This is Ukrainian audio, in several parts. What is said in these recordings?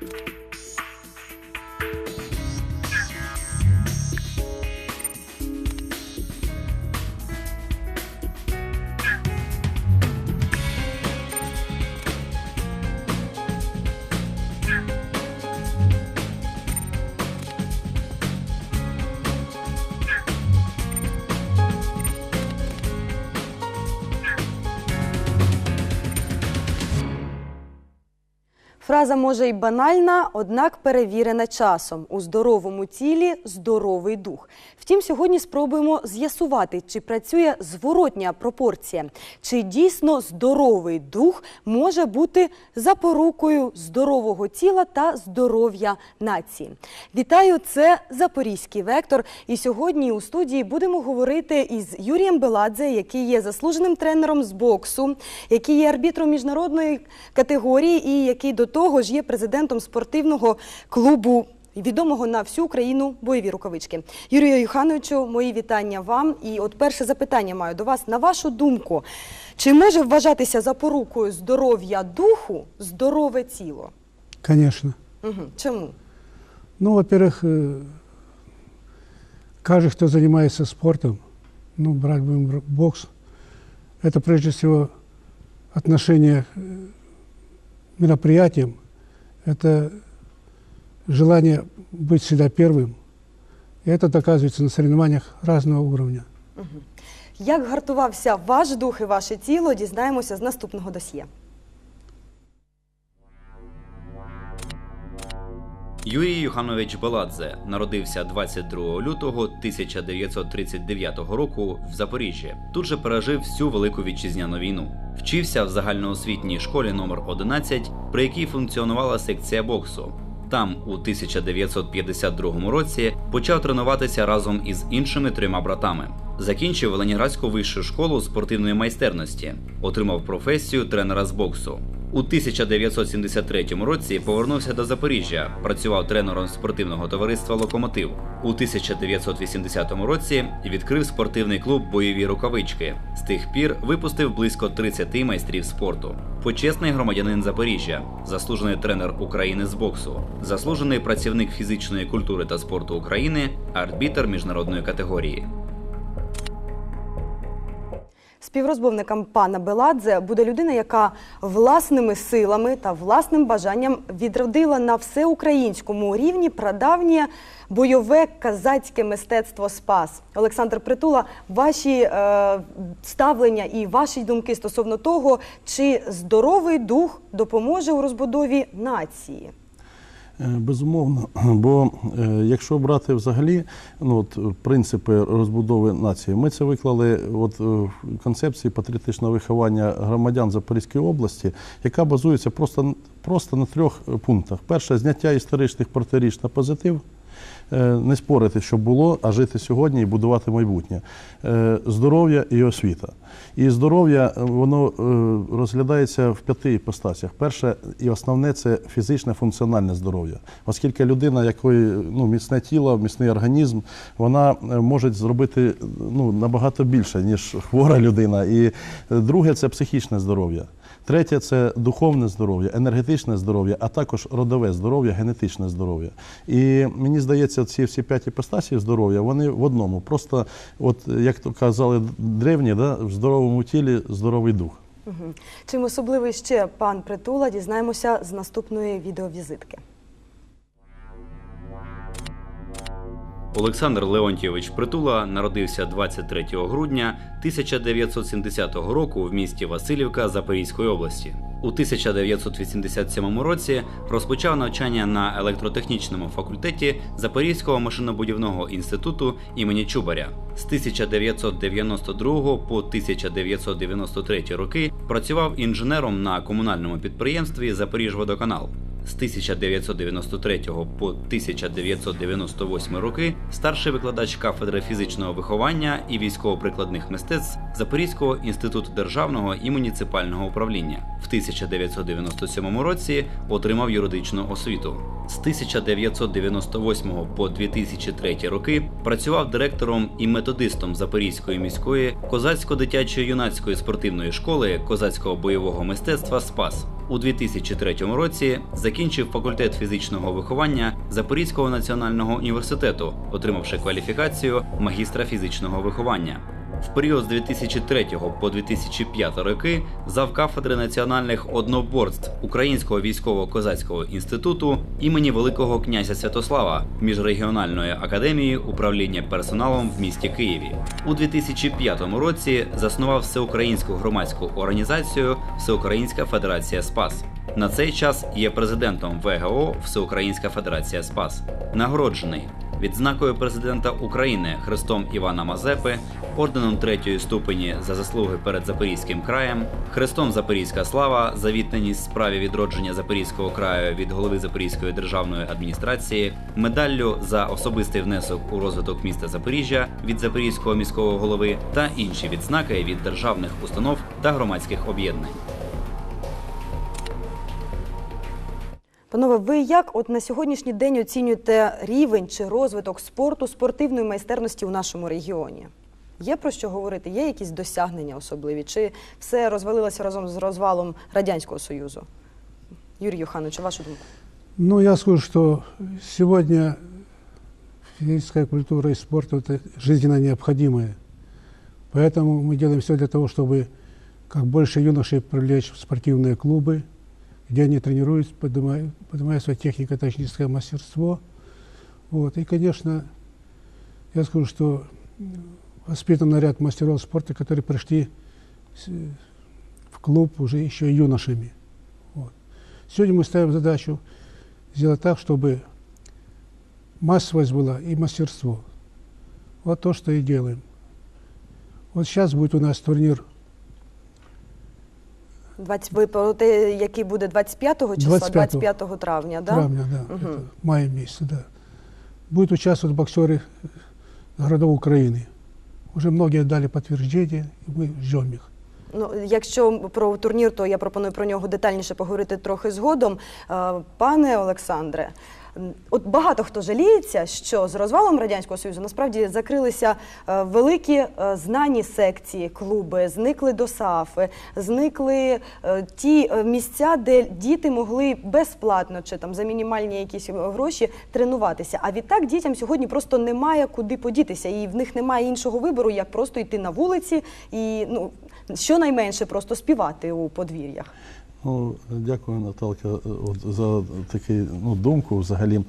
you Фраза може й банальна, однак перевірена часом. У здоровому тілі здоровий дух. Втім, сьогодні спробуємо з'ясувати, чи працює зворотня пропорція, чи дійсно здоровий дух може бути запорукою здорового тіла та здоров'я нації. Вітаю, це Запорізький вектор. І сьогодні у студії будемо говорити із Юрієм Беладзе, який є заслуженим тренером з боксу, який є арбітром міжнародної категорії і який до того ж є президентом спортивного клубу. Відомого на всю Україну бойові рукавички. Юрію Юхановичу, мої вітання вам. І от перше запитання маю до вас. На вашу думку, чи може вважатися запорукою здоров'я духу здорове тіло? Конечно. Угу. Чому? Ну, во-первых, э, каждый, кто занимается спортом, ну, брать будем р- бокс, это прежде всего отношение к э, мероприятиям, это желание быть всегда первым. И это доказывается на соревнованиях разного уровня. Як гартувався ваш дух і ваше тіло, дізнаємося з наступного досьє. Юрій Юханович Баладзе народився 22 лютого 1939 року в Запоріжжі. Тут же пережив всю велику вітчизняну війну. Вчився в загальноосвітній школі номер 11, при якій функціонувала секція боксу. Там у 1952 році почав тренуватися разом із іншими трьома братами. Закінчив Ленінградську вищу школу спортивної майстерності, отримав професію тренера з боксу. У 1973 році повернувся до Запоріжжя, працював тренером спортивного товариства Локомотив. У 1980 році відкрив спортивний клуб Бойові рукавички. З тих пір випустив близько 30 майстрів спорту. Почесний громадянин Запоріжжя, заслужений тренер України з боксу, заслужений працівник фізичної культури та спорту України, арбітер міжнародної категорії. Співрозмовником пана Беладзе буде людина, яка власними силами та власним бажанням відродила на всеукраїнському рівні прадавнє бойове казацьке мистецтво Спас. Олександр Притула, ваші е, ставлення і ваші думки стосовно того, чи здоровий дух допоможе у розбудові нації. Е, Безумовно, бо е, якщо брати взагалі ну, от, принципи розбудови нації, ми це виклали от, е, в концепції патріотичного виховання громадян Запорізької області, яка базується просто, просто на трьох пунктах. Перше зняття історичних протиріч на позитив. Е, Не спорити, що було, а жити сьогодні і будувати майбутнє. Е, Здоров'я і освіта. І здоров'я е, воно розглядається в п'яти іпостасях. Перше і основне це фізичне функціональне здоров'я, оскільки людина, якої ну, міцне тіло, міцний організм, вона може зробити ну, набагато більше, ніж хвора людина. І друге це психічне здоров'я. Третє це духовне здоров'я, енергетичне здоров'я, а також родове здоров'я, генетичне здоров'я. І мені здається, ці всі п'ять іпостасів здоров'я вони в одному. Просто, от як то казали древні, да, в здоровому тілі здоровий дух. Чим особливий ще пан Притула, дізнаємося з наступної відеовізитки. Олександр Леонтійович Притула народився 23 грудня 1970 року в місті Васильівка Запорізької області. У 1987 році розпочав навчання на електротехнічному факультеті Запорізького машинобудівного інституту імені Чубаря. З 1992 по 1993 роки працював інженером на комунальному підприємстві Запоріжводоканал. З 1993 по 1998 роки старший викладач кафедри фізичного виховання і військово-прикладних мистецтв Запорізького інституту державного і муніципального управління. В 1997 році отримав юридичну освіту. З 1998 по 2003 роки працював директором і методистом Запорізької міської козацько-дитячої юнацької спортивної школи козацького бойового мистецтва Спас. У 2003 році закінчив факультет фізичного виховання Запорізького національного університету, отримавши кваліфікацію магістра фізичного виховання. В період з 2003 по 2005 роки зав кафедри національних одноборств Українського військово-козацького інституту імені Великого князя Святослава міжрегіональної академії управління персоналом в місті Києві. У 2005 році заснував всеукраїнську громадську організацію Всеукраїнська Федерація Спас. На цей час є президентом ВГО Всеукраїнська Федерація Спас. Нагороджений відзнакою президента України Христом Івана Мазепи, орденом третьої ступені за заслуги перед Запорізьким краєм, Христом Запорізька слава за відданість справі відродження Запорізького краю від голови Запорізької державної адміністрації, медаллю за особистий внесок у розвиток міста Запоріжжя від Запорізького міського голови та інші відзнаки від державних установ та громадських об'єднань. Панове, ви як от на сьогоднішній день оцінюєте рівень чи розвиток спорту, спортивної майстерності у нашому регіоні? Є про що говорити? Є якісь досягнення особливі? Чи все розвалилося разом з розвалом Радянського Союзу? Юрій Юханович, вашу думку? Ну, я скажу, что сегодня физическая культура и спорт – это жизненно необходимое. Поэтому мы делаем все для того, чтобы как больше юношей привлечь в спортивные клубы, где они тренируются, поднимая, поднимая свое технико-тактическое мастерство. Вот. И, конечно, я скажу, что воспитан ряд мастеров спорта, которые пришли в клуб уже еще юношами. Вот. Сегодня мы ставим задачу сделать так, чтобы массовость была и мастерство. Вот то, что и делаем. Вот сейчас будет у нас турнир 20, ви про те, який буде 25 числа, 25-го. 25 травня, да? травня, да, Мгм. это мая месяца, да. Будут участвовать боксеры городов Украины. Уже многие дали подтверждение, и мы ждем их. Ну, якщо про турнір, то я пропоную про нього детальніше поговорити трохи згодом. Е, Пане Олександре, м, от багато хто жаліється, що з розвалом радянського союзу насправді закрилися е, великі е, знані секції, клуби, зникли досафи, зникли е, ті місця, де діти могли безплатно чи там за мінімальні якісь гроші тренуватися. А відтак дітям сьогодні просто немає куди подітися, і в них немає іншого вибору, як просто йти на вулиці і ну щонайменше просто співати у подвір'ях. Ну, дякую, Наталка, е, за таку ну, думку взагалі.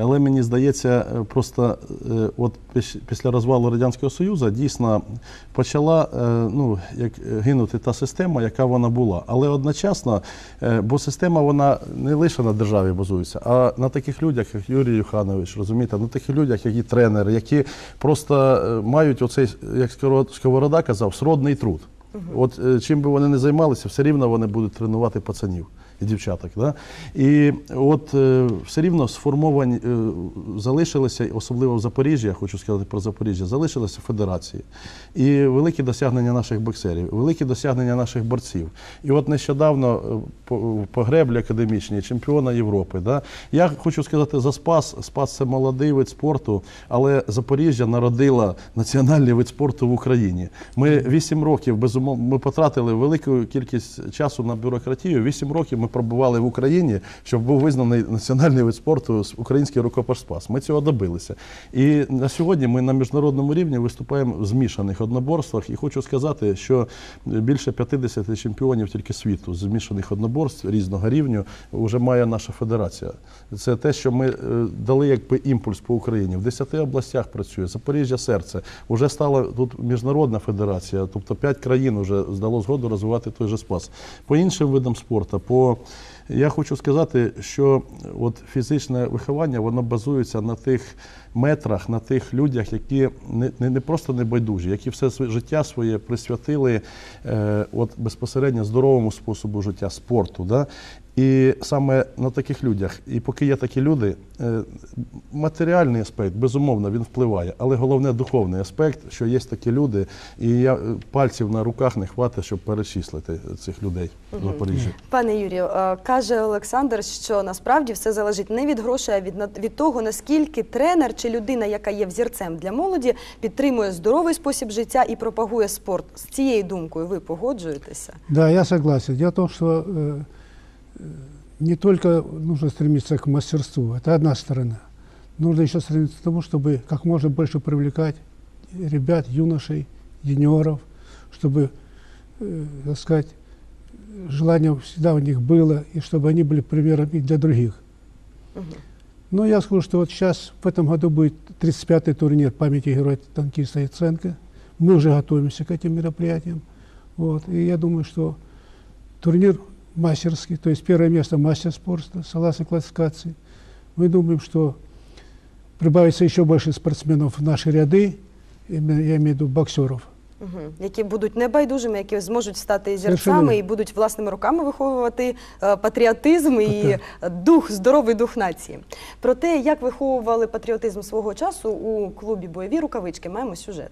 Але мені здається, е, просто е, от піс- після розвалу Радянського Союзу дійсно почала ну, як гинути та система, яка вона була. Але одночасно, бо система вона не лише на державі базується, а на таких людях, як Юрій Юханович, розумієте, на таких людях, які тренери, які просто мають оцей, як Сковорода казав, сродний труд. От е, чим би вони не займалися, все рівно вони будуть тренувати пацанів і дівчаток. Да? І от е, все рівно сформовані е, залишилися, особливо в Запоріжжі, я хочу сказати про Запоріжжя, залишилися федерації. І великі досягнення наших боксерів, великі досягнення наших борців. І от нещодавно е, по, греблі академічній чемпіона Європи. Да? Я хочу сказати за Спас. Спас це молодий вид спорту, але Запоріжжя народила національний вид спорту в Україні. Ми 8 років безумовно ми потратили велику кількість часу на бюрократію. 8 років ми пробували в Україні, щоб був визнаний національний вид спорту український рукопаш Спас. Ми цього добилися. І на сьогодні ми на міжнародному рівні виступаємо в змішаних одноборствах. І хочу сказати, що більше 50 чемпіонів тільки світу з змішаних одноборств різного рівню вже має наша федерація. Це те, що ми е, дали якби імпульс по Україні. В 10 областях працює Запоріжжя серце. Вже стала тут міжнародна федерація, тобто 5 країн вже здало згоду розвивати той же спас. По іншим видам спорту, по я хочу сказати, що от фізичне виховання воно базується на тих метрах, на тих людях, які не, не, не просто небайдужі, які все своє життя своє присвятили е, от безпосередньо здоровому способу життя, спорту. Да? І саме на таких людях, і поки є такі люди, е, матеріальний аспект, безумовно, він впливає, але головне духовний аспект, що є такі люди, і я е, пальців на руках не хватить, щоб перечислити цих людей в Запоріжжі. Пане Юрію, е, каже Олександр, що насправді все залежить не від грошей, а від, від того, наскільки тренер чи людина, яка є взірцем для молоді, підтримує здоровий спосіб життя і пропагує спорт. З цією думкою ви погоджуєтеся? Да, я согласен. Дело в том, что э, не только нужно стремиться к мастерству, это одна сторона. Нужно еще стремиться к тому, чтобы как можно больше привлекать ребят, юношей, юниоров, чтобы, э, так сказать, желание всегда у них было, и чтобы они были примером и для других. Но я скажу, что вот сейчас, в этом году будет 35-й турнир памяти героя танкиста Яценко. Мы уже готовимся к этим мероприятиям. Вот. И я думаю, что турнир мастерский, то есть первое место мастер спорта, согласно классификации. Мы думаем, что прибавится еще больше спортсменов в наши ряды, именно я имею в виду боксеров. Мгм. Які будуть небайдужими, які зможуть стати зірцями і будуть власними руками виховувати е, патріотизм і дух, здоровий дух нації. Про те, як виховували патріотизм свого часу у клубі бойові рукавички, маємо сюжет.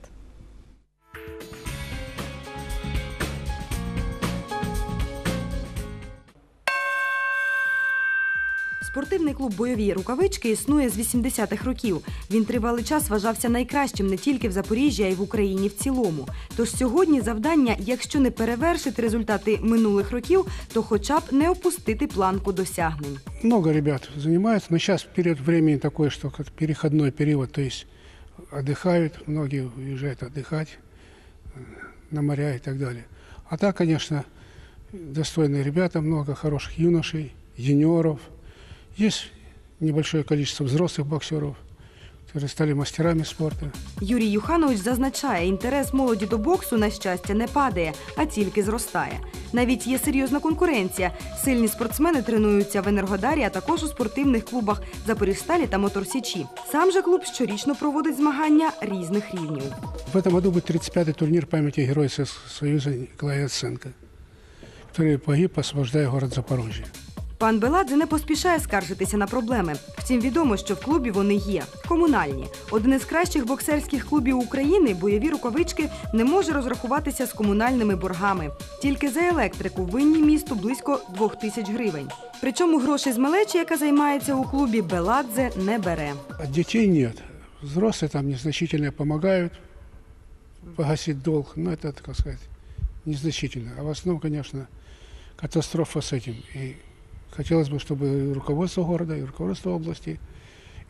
Спортивний клуб Бойові рукавички існує з 80-х років. Він тривалий час вважався найкращим не тільки в Запоріжжі, а й в Україні в цілому. Тож сьогодні завдання, якщо не перевершити результати минулих років, то хоча б не опустити планку досягнень. Много ребят занимаются, но сейчас период времени такой, что как переходной период, то есть отдыхают, многие уезжают отдыхать э, на моря и так далее. А так, конечно, достойные ребята, много хороших юношей, юниоров. Есть небольшое количество взрослых боксеров, которые стали мастерами спорта. Юрій Юханович зазначає, інтерес молоді до боксу, на щастя, не падає, а тільки зростає. Навіть є серйозна конкуренція. Сильні спортсмени тренуються в Енергодарі, а також у спортивних клубах Запоріжсталі та Моторсічі. Сам же клуб щорічно проводить змагання різних рівнів. В этом году будет 35-й турнир памяти Героя Со- Союза Николая Яценко, который погиб, освобождая город Запорожье. Пан Беладзе не поспішає скаржитися на проблеми. Втім, відомо, що в клубі вони є комунальні. Один із кращих боксерських клубів України, бойові рукавички, не може розрахуватися з комунальними боргами. Тільки за електрику винні місту близько двох тисяч гривень. Причому грошей з малечі, яка займається у клубі, Беладзе не бере. От детей нет. Взрослые там незначительно помогают погасить долг, но это, так сказать, незначительно. А в основном, конечно, катастрофа с этим. Хотелось бы, чтобы руководство города, и руководство области,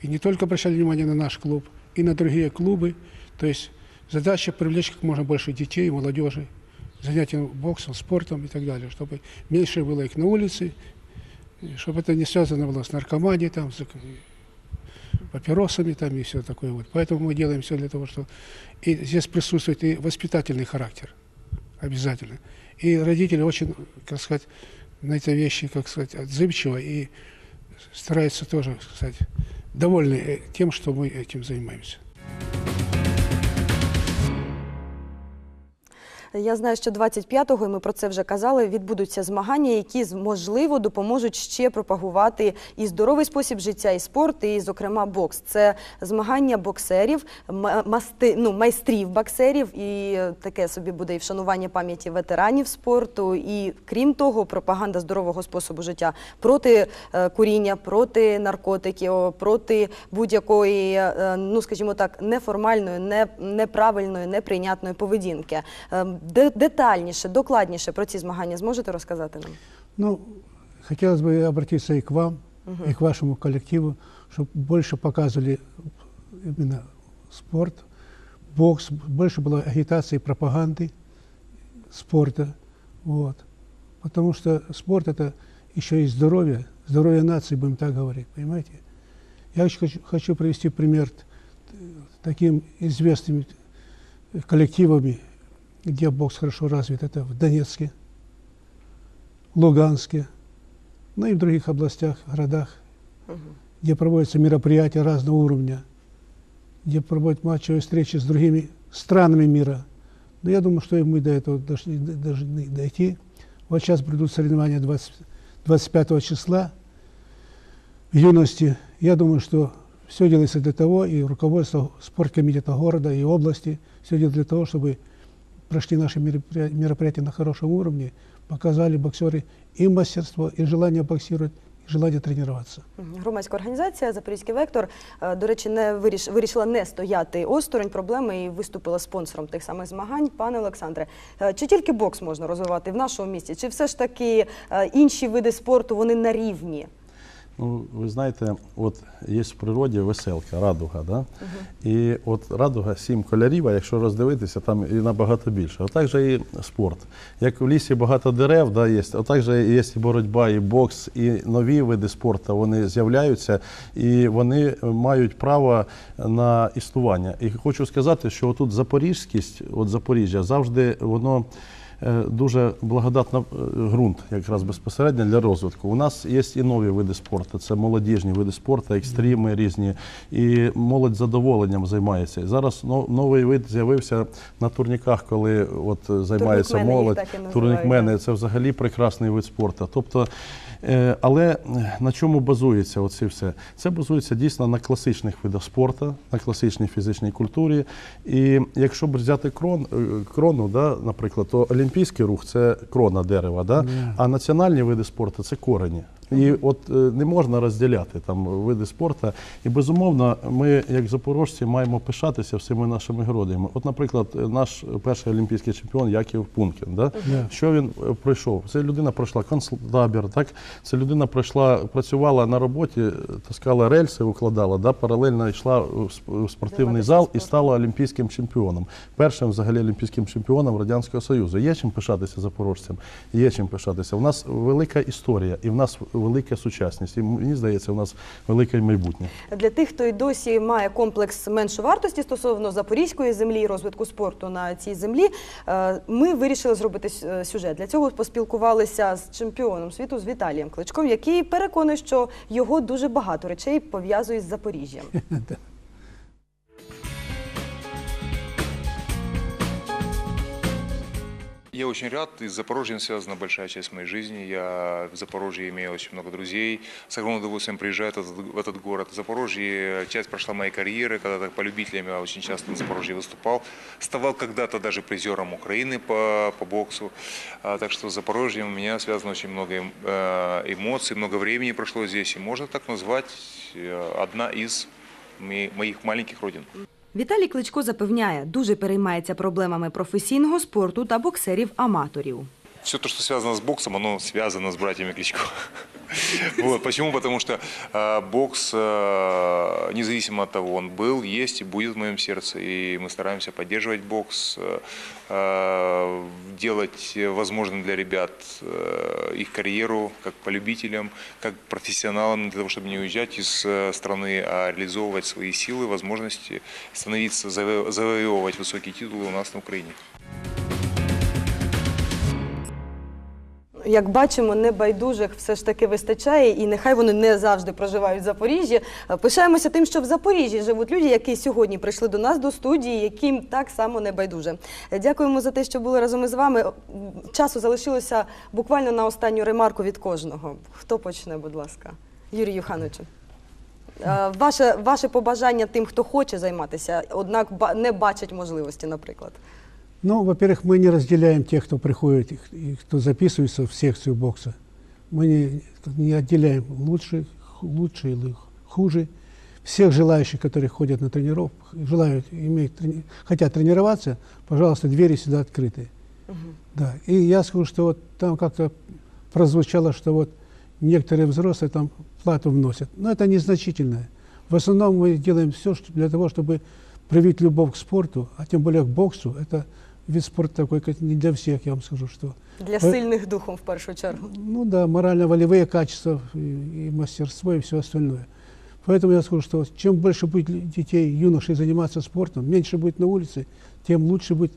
и не только обращали внимание на наш клуб, и на другие клубы. То есть задача привлечь как можно больше детей, молодежи, занятием боксом, спортом и так далее, чтобы меньше было их на улице, чтобы это не связано было с наркоманией, там, с папиросами там и все такое вот. Поэтому мы делаем все для того, что и здесь присутствует и воспитательный характер обязательно. И родители очень, как сказать, на эти вещи, как сказать, отзывчиво и стараются тоже, так сказать, довольны э, тем, что мы этим занимаемся. Я знаю, що 25-го, і ми про це вже казали, відбудуться змагання, які можливо допоможуть ще пропагувати і здоровий спосіб життя, і спорт, і, зокрема, бокс. Це змагання боксерів, масти, ну, майстрів боксерів, і е, таке собі буде і вшанування пам'яті ветеранів спорту. І крім того, пропаганда здорового способу життя проти е, куріння, проти наркотиків, проти будь-якої, е, ну скажімо так, неформальної, не, неправильної, неприйнятної поведінки Е, де- детальніше, докладніше про ці змагання зможете розказати нам? Ну, хотелось бы обратиться и к вам, и к вашему коллективу, чтобы больше показывали именно спорт, бокс, больше было агитации, пропаганды спорта. Вот. Потому что спорт это еще и здоровье, здоровье нации, будем так говорить, понимаете? Я очень хочу, хочу привести пример т- таким известными коллективами, где бокс хорошо развит, это в Донецке, Луганске, ну и в других областях, городах, где проводятся мероприятия разного уровня, где проводят матчевые встречи с другими странами мира. Но я думаю, что и мы до этого дошли- должны дойти. Вот сейчас придут соревнования 20 25 числа в юности. Я думаю, что все делается для того, и руководство спорткомитета города и области, все делает для того, чтобы прошли наши мероприятия, на хорошем уровне, показали боксеры и мастерство, и желание боксировать, желание тренироваться. Мгм. Громадська організація Запорізький вектор, е, до речі, не виріш, вирішила не стояти осторонь проблеми і виступила спонсором тих самих змагань. Пане Олександре, е, чи тільки бокс можна розвивати в нашому місті, чи все ж таки е, інші види спорту вони на рівні? Ну, ви знаєте, от є в природі веселка, радуга, да? І от радуга сім кольорів, а якщо роздивитися, там і набагато більше. Отак же і спорт. Як в лісі багато дерев, да, є, отак же є і боротьба, і бокс, і нові види спорту вони з'являються, і вони мають право на існування. І хочу сказати, що тут запорізькість, от Запоріжжя, завжди воно. Е, Дуже благодатний ґрунт, якраз безпосередньо для розвитку. У нас є і нові види спорту. Це молодіжні види спорту, екстріми різні. І молодь з задоволенням займається. І зараз новий вид з'явився на турніках, коли от е, займається Турнікмени молодь. Турнікмени це взагалі прекрасний вид спорту. Тобто, е, але на чому базується оце все? Це базується дійсно на класичних видах спорту, на класичній фізичній культурі. І якщо б взяти крон, е, крону, да, наприклад, то олімпійський рух це крона дерева, да? а національні види спорту це корені. І от е, не можна розділяти там види спорту. І безумовно, ми, як запорожці, маємо пишатися всіми нашими героями. От, наприклад, наш перший олімпійський чемпіон Яків Пункін. Да? Да. Що він е, пройшов? Це людина пройшла концтабір, так? Це людина пройшла, працювала на роботі, е, таскала рельси, укладала, да? паралельно йшла в спортивний Займатися зал і стала олімпійським чемпіоном. Першим взагалі олімпійським чемпіоном Радянського Союзу. Є чим пишатися запорожцям? Є чим пишатися. У нас велика історія і в нас велика сучасність. І мені здається, у нас велике майбутнє. Для тих, хто й досі має комплекс меншовартості стосовно запорізької землі і розвитку спорту на цій землі, е, ми вирішили зробити е, сюжет. Для цього поспілкувалися з чемпіоном світу з Віталієм Кличком, який переконує, що його дуже багато речей пов'язує з Запоріжжям. Я очень рад. И с Запорожьем связана большая часть моей жизни. Я в Запорожье имею очень много друзей. С огромным удовольствием приезжаю в этот, город. В Запорожье часть прошла моей карьеры. Когда-то по любителям я очень часто на Запорожье выступал. Ставал когда-то даже призером Украины по, по боксу. А, так что с Запорожьем у меня связано очень много э, эмоций, много времени прошло здесь. И можно так назвать э, одна из мо- моих маленьких родин. Віталій Кличко запевняє, дуже переймається проблемами професійного спорту та боксерів-аматорів. Все то, что связано с боксом, оно связано с братьями Кличко. Вот. Почему? Потому что э, бокс, э, независимо от того, он был, есть и будет в моем сердце, и мы стараемся поддерживать бокс, э, делать возможным для ребят э, их карьеру как по любителям, как профессионалам, для того, чтобы не уезжать из страны, а реализовывать свои силы, возможности, становиться, заво- завоевывать высокие титулы у нас на Украине. Як бачимо, небайдужих все ж таки вистачає, і нехай вони не завжди проживають в Запоріжжі. Пишаємося тим, що в Запоріжжі живуть люди, які сьогодні прийшли до нас до студії, яким так само не байдуже. Е, Дякуємо за те, що були разом із вами. Часу залишилося буквально на останню ремарку від кожного. Хто почне, будь ласка, Юрій Юхановичу. Е, Ваше, ваше побажання тим, хто хоче займатися, однак не бачать можливості, наприклад. Ну, во-первых, мы не разделяем тех, кто приходит и кто записывается в секцию бокса. Мы не, не отделяем лучших, лучшие или хуже. Всех желающих, которые ходят на тренировку, желают, имеют, трени- хотят тренироваться, пожалуйста, двери всегда открыты. Да. И я скажу, что вот там как-то прозвучало, что вот некоторые взрослые там плату вносят. Но это незначительно. В основном мы делаем все для того, чтобы привить любовь к спорту, а тем более к боксу. Это вид спорта такой, как не для всех, я вам скажу, что. Для Е, сильних духом в першу чергу. Ну да, морально-волевые качества и, и мастерство и все остальное. Поэтому я скажу, что чем больше будет детей, юношей заниматься спортом, меньше будет на улице, тем лучше будет,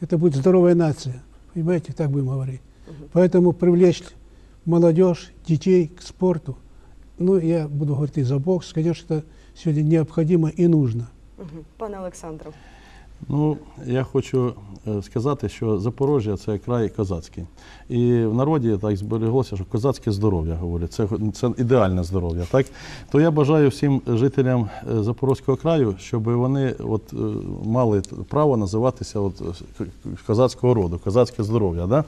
это будет здоровая нация. Понимаете, так будем говорить. Поэтому привлечь молодежь, детей к спорту. Ну, я буду говорить и за бокс, конечно, это сегодня необходимо и нужно. Мгм. Пане Олександре. Ну, я хочу е, сказати, що Запорожжя це край козацький. І в народі так збереглося, що козацьке здоров'я говорять, це, це ідеальне здоров'я. Так? То я бажаю всім жителям е, Запорозького краю, щоб вони от, е, мали право називатися от, козацького роду, козацьке здоров'я. Да?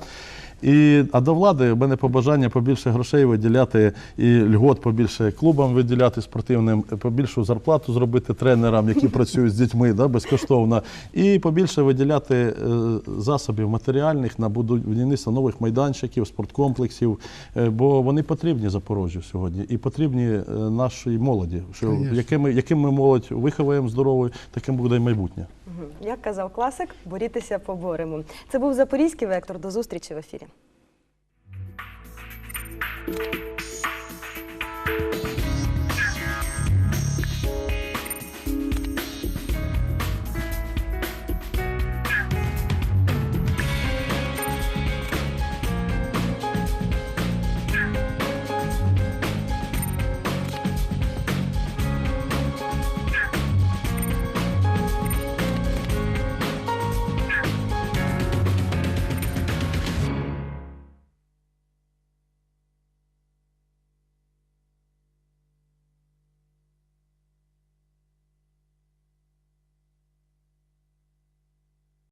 І, а до влади в мене побажання побільше грошей виділяти і льгот побільше клубам виділяти спортивним, побільшу зарплату зробити тренерам, які працюють з дітьми да, безкоштовно, і побільше виділяти е, засобів матеріальних на будівництво нових майданчиків, спорткомплексів, е, бо вони потрібні Запорожжю сьогодні і потрібні е, нашій молоді. Що яким ми, яким ми молодь виховуємо здоровою, таким буде і майбутнє. Як казав класик, борітися поборемо. Це був запорізький вектор. До зустрічі в ефірі.